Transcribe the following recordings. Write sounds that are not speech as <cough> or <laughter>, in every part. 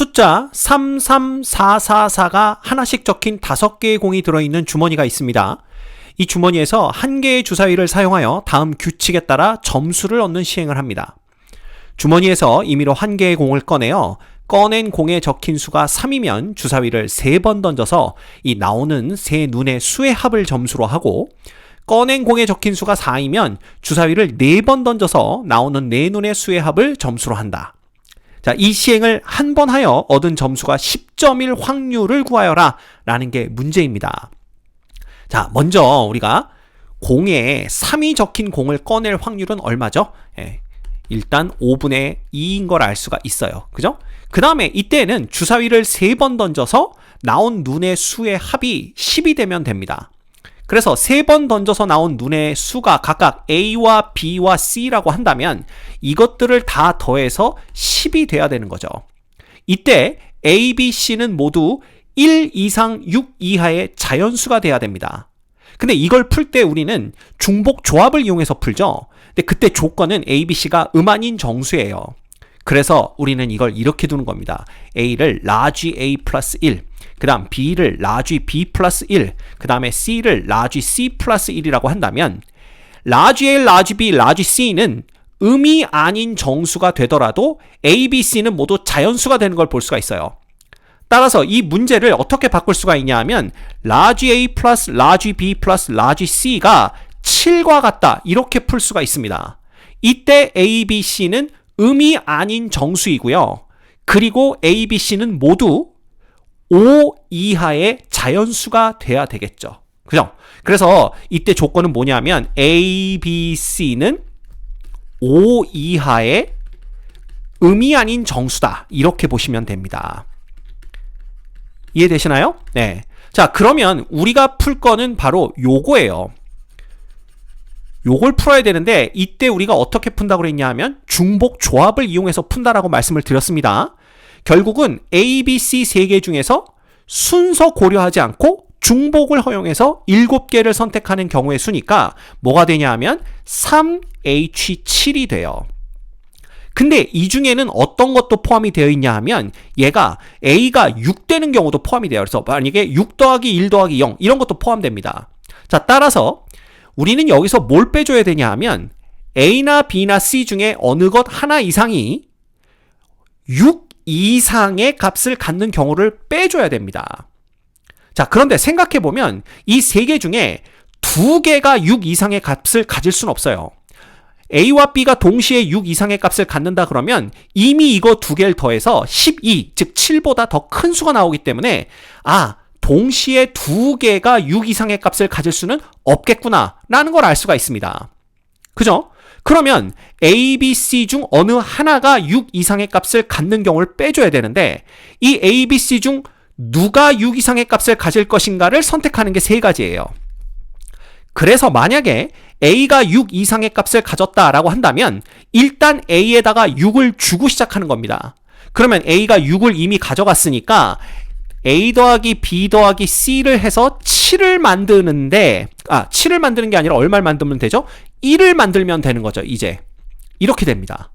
숫자 33444가 하나씩 적힌 5개의 공이 들어있는 주머니가 있습니다. 이 주머니에서 한 개의 주사위를 사용하여 다음 규칙에 따라 점수를 얻는 시행을 합니다. 주머니에서 임의로 한 개의 공을 꺼내어 꺼낸 공에 적힌 수가 3이면 주사위를 3번 던져서 이 나오는 세 눈의 수의 합을 점수로 하고 꺼낸 공에 적힌 수가 4이면 주사위를 4번 던져서 나오는 네 눈의 수의 합을 점수로 한다. 자, 이 시행을 한 번 하여 얻은 점수가 10점일 확률을 구하여라 라는 게 문제입니다. 자, 먼저 우리가 공에 3이 적힌 공을 꺼낼 확률은 얼마죠? 예, 일단 5분의 2인 걸 알 수가 있어요. 그죠? 그 다음에 이때는 주사위를 3번 던져서 나온 눈의 수의 합이 10이 되면 됩니다. 그래서 3번 던져서 나온 눈의 수가 각각 A와 B와 C라고 한다면 이것들을 다 더해서 10이 돼야 되는 거죠. 이때 A, B, C는 모두 1 이상 6 이하의 자연수가 돼야 됩니다. 근데 이걸 풀 때 우리는 중복 조합을 이용해서 풀죠. 근데 그때 조건은 A, B, C가 음아닌 정수예요. 그래서 우리는 이걸 이렇게 두는 겁니다. A를 large A 플러스 1, 그 다음 B를 large B 플러스 1, 그 다음에 C를 large C 플러스 1이라고 한다면 large A, large B, large C는 음이 아닌 정수가 되더라도 A, B, C는 모두 자연수가 되는 걸 볼 수가 있어요. 따라서 이 문제를 어떻게 바꿀 수가 있냐 하면 large A 플러스 large B 플러스 large C가 7과 같다 이렇게 풀 수가 있습니다. 이때 A, B, C는 음이 아닌 정수이고요. 그리고 A, B, C는 모두 5 이하의 자연수가 돼야 되겠죠. 그죠? 그래서 이때 조건은 뭐냐면 A, B, C는 5 이하의 음이 아닌 정수다. 이렇게 보시면 됩니다. 이해되시나요? 네. 자, 그러면 우리가 풀 거는 바로 요거예요. 요걸 풀어야 되는데 이때 우리가 어떻게 푼다고 그랬냐 하면 중복 조합을 이용해서 푼다라고 말씀을 드렸습니다. 결국은 A, B, C 세 개 중에서 순서 고려하지 않고 중복을 허용해서 7개를 선택하는 경우의 수니까 뭐가 되냐 하면 3H7이 돼요. 근데 이 중에는 어떤 것도 포함이 되어 있냐 하면 얘가 A가 6 되는 경우도 포함이 돼요. 그래서 만약에 6 더하기 1 더하기 0 이런 것도 포함됩니다. 자, 따라서 우리는 여기서 뭘 빼줘야 되냐 하면 A나 B나 C 중에 어느 것 하나 이상이 6 이상의 값을 갖는 경우를 빼줘야 됩니다. 자, 그런데 생각해 보면 이 세 개 중에 두 개가 6 이상의 값을 가질 수는 없어요. A와 B가 동시에 6 이상의 값을 갖는다 그러면 이미 이거 두 개를 더해서 12, 즉 7보다 더 큰 수가 나오기 때문에 아, 동시에 두 개가 6 이상의 값을 가질 수는 없겠구나 라는 걸 알 수가 있습니다. 그죠? 그러면 A, B, C 중 어느 하나가 6 이상의 값을 갖는 경우를 빼줘야 되는데 이 A, B, C 중 누가 6 이상의 값을 가질 것인가를 선택하는 게 세 가지예요. 그래서 만약에 A가 6 이상의 값을 가졌다라고 한다면 일단 A에다가 6을 주고 시작하는 겁니다. 그러면 A가 6을 이미 가져갔으니까 A 더하기 B 더하기 C를 해서 7을 만드는데, 아, 7을 만드는 게 아니라 얼마를 만들면 되죠? 1을 만들면 되는 거죠, 이제. 이렇게 됩니다.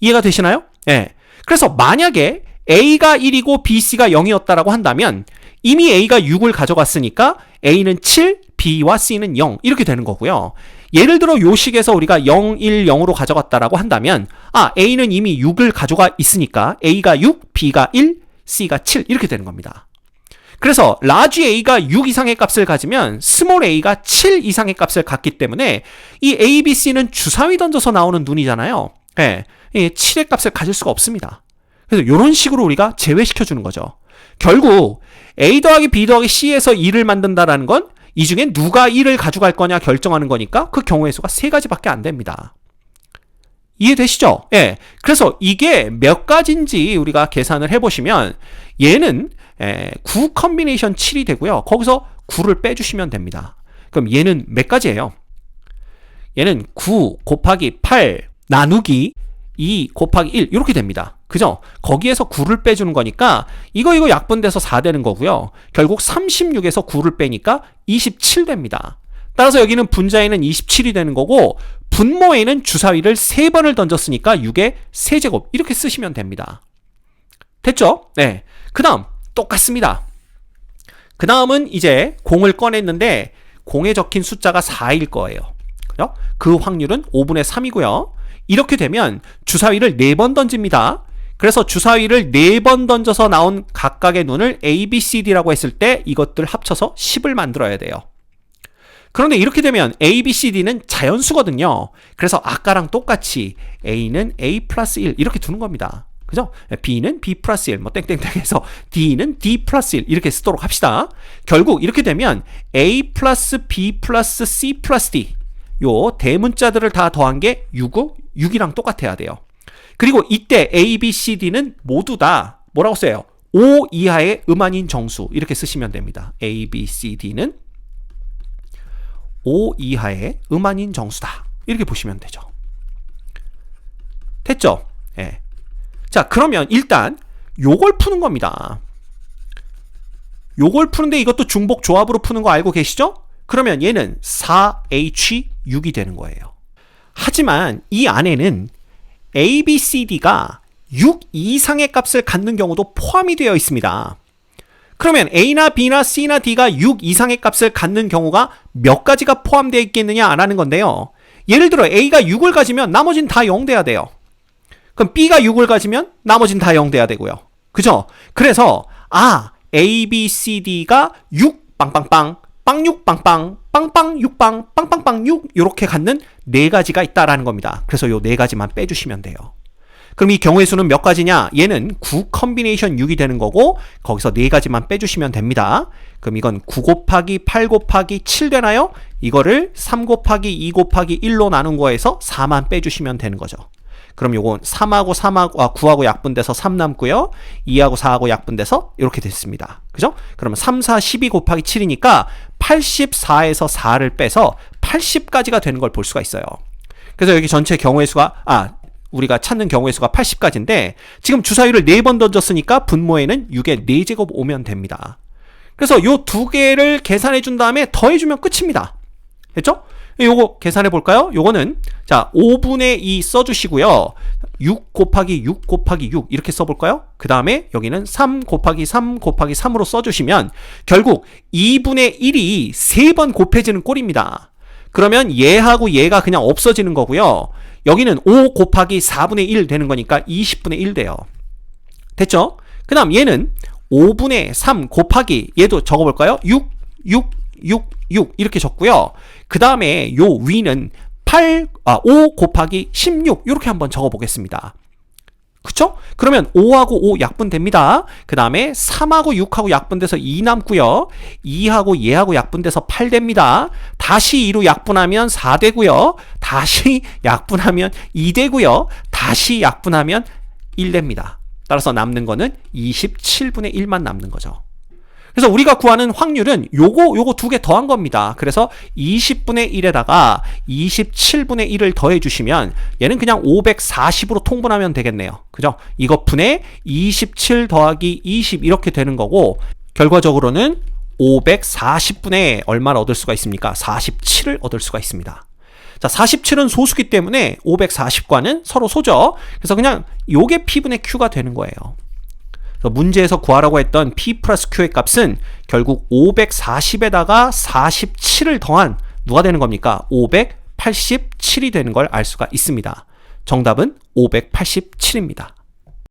이해가 되시나요? 예. 네. 그래서 만약에 A가 1이고 B, C가 0이었다라고 한다면 이미 A가 6을 가져갔으니까 A는 7, B와 C는 0 이렇게 되는 거고요. 예를 들어 요 식에서 우리가 0, 1, 0으로 가져갔다라고 한다면 아, A는 이미 6을 가져가 있으니까 A가 6, B가 1, C가 7 이렇게 되는 겁니다. 그래서 라지 A가 6 이상의 값을 가지면 스몰 A가 7 이상의 값을 갖기 때문에 이 A, B, C는 주사위 던져서 나오는 눈이잖아요. 예. 네, 7의 값을 가질 수가 없습니다. 그래서 이런 식으로 우리가 제외시켜 주는 거죠. 결국 A 더하기 B 더하기 C에서 2를 만든다라는 건 이 중에 누가 1을 가져갈 거냐 결정하는 거니까 그 경우의 수가 세 가지밖에 안 됩니다. 이해되시죠? 예. 그래서 이게 몇 가지인지 우리가 계산을 해보시면 얘는 예, 9 컨비네이션 7이 되고요. 거기서 9를 빼주시면 됩니다. 그럼 얘는 몇 가지예요? 얘는 9 곱하기 8 나누기 2 곱하기 1 이렇게 됩니다. 그죠? 거기에서 9를 빼주는 거니까 이거 이거 약분돼서 4 되는 거고요. 결국 36에서 9를 빼니까 27 됩니다. 따라서 여기는 분자에는 27이 되는 거고 분모에는 주사위를 3번을 던졌으니까 6의 세제곱 이렇게 쓰시면 됩니다. 됐죠? 네. 그 다음, 똑같습니다. 그 다음은 이제 공을 꺼냈는데, 공에 적힌 숫자가 4일 거예요. 그죠? 그 확률은 5분의 3이고요. 이렇게 되면 주사위를 4번 던집니다. 그래서 주사위를 4번 던져서 나온 각각의 눈을 A, B, C, D라고 했을 때 이것들 합쳐서 10을 만들어야 돼요. 그런데 이렇게 되면 A, B, C, D는 자연수거든요. 그래서 아까랑 똑같이 A는 A 플러스 1 이렇게 두는 겁니다. 그죠? B는 B 플러스 1, 뭐 땡땡땡 해서 D는 D 플러스 1 이렇게 쓰도록 합시다. 결국 이렇게 되면 A 플러스 B 플러스 C 플러스 D 요 대문자들을 다 더한 게 6, 6이랑 똑같아야 돼요. 그리고 이때 A, B, C, D는 모두 다 뭐라고 써요? 5 이하의 음한인 정수 이렇게 쓰시면 됩니다. A, B, C, D는 5 이하의 음한인 정수다. 이렇게 보시면 되죠. 됐죠? 예. 자, 그러면 일단 요걸 푸는 겁니다. 요걸 푸는데 이것도 중복 조합으로 푸는 거 알고 계시죠? 그러면 얘는 4H6이 되는 거예요. 하지만 이 안에는 A, B, C, D가 6 이상의 값을 갖는 경우도 포함이 되어 있습니다. 그러면 A나 B나 C나 D가 6 이상의 값을 갖는 경우가 몇 가지가 포함되어 있겠느냐라는 건데요. 예를 들어 A가 6을 가지면 나머지는 다0 돼야 돼요. 그럼 B가 6을 가지면 나머지는 다0 돼야 되고요. 그죠? 그래서 아, A, B, C, D가 6 빵빵빵, 빵6 빵빵, 빵빵 6빵, 빵빵빵 6 이렇게 갖는 네 가지가 있다라는 겁니다. 그래서 요 네 가지만 빼주시면 돼요. 그럼 이 경우의 수는 몇 가지냐? 얘는 9 컨비네이션 6이 되는 거고 거기서 네 가지만 빼주시면 됩니다. 그럼 이건 9 곱하기 8 곱하기 7 되나요? 이거를 3 곱하기 2 곱하기 1로 나눈 거에서 4만 빼주시면 되는 거죠. 그럼 요건 3하고 3하고 아 9하고 약분돼서 3 남고요. 2하고 4하고 약분돼서 이렇게 됐습니다. 그죠? 그러면 3, 4, 12 곱하기 7이니까 84에서 4를 빼서 80까지가 되는 걸 볼 수가 있어요. 그래서 여기 전체 경우의 수가 아 우리가 찾는 경우의 수가 80까지인데 지금 주사위를 4번 던졌으니까 분모에는 6의 4제곱 오면 됩니다. 그래서 요 두 개를 계산해 준 다음에 더해 주면 끝입니다. 됐죠? 요거 계산해 볼까요? 요거는 자 5분의 2 써주시고요. 6 곱하기 6 곱하기 6 이렇게 써볼까요? 그 다음에 여기는 3 곱하기 3 곱하기 3으로 써주시면 결국 2분의 1이 3번 곱해지는 꼴입니다. 그러면 얘하고 얘가 그냥 없어지는 거고요. 여기는 5 곱하기 4분의 1 되는 거니까 20분의 1 돼요. 됐죠? 그 다음 얘는 5분의 3 곱하기 얘도 적어볼까요? 6, 6, 6, 6 이렇게 적고요. 그 다음에 요 위는 8, 아, 5 곱하기 16 이렇게 한번 적어보겠습니다. 그쵸? 그러면 5하고 5 약분됩니다. 그 다음에 3하고 6하고 약분돼서 2 남고요. 2하고 얘하고 약분돼서 8 됩니다. 다시 2로 약분하면 4 <laughs> 되고요. 다시 약분하면 2 되고요. 다시 약분하면 1 됩니다. 따라서 남는 거는 27분의 1만 남는 거죠. 그래서 우리가 구하는 확률은 요거 요거 두 개 더한 겁니다. 그래서 20분의 1에다가 27분의 1을 더해 주시면 얘는 그냥 540으로 통분하면 되겠네요. 그죠? 이것 분의 27 더하기 20 이렇게 되는 거고 결과적으로는 540분의 얼마를 얻을 수가 있습니까? 47을 얻을 수가 있습니다. 자, 47은 소수기 때문에 540과는 서로 소죠. 그래서 그냥 요게 P분의 Q가 되는 거예요. 문제에서 구하라고 했던 P 플러스 Q의 값은 결국 540에다가 47을 더한 누가 되는 겁니까? 587이 되는 걸 알 수가 있습니다. 정답은 587입니다.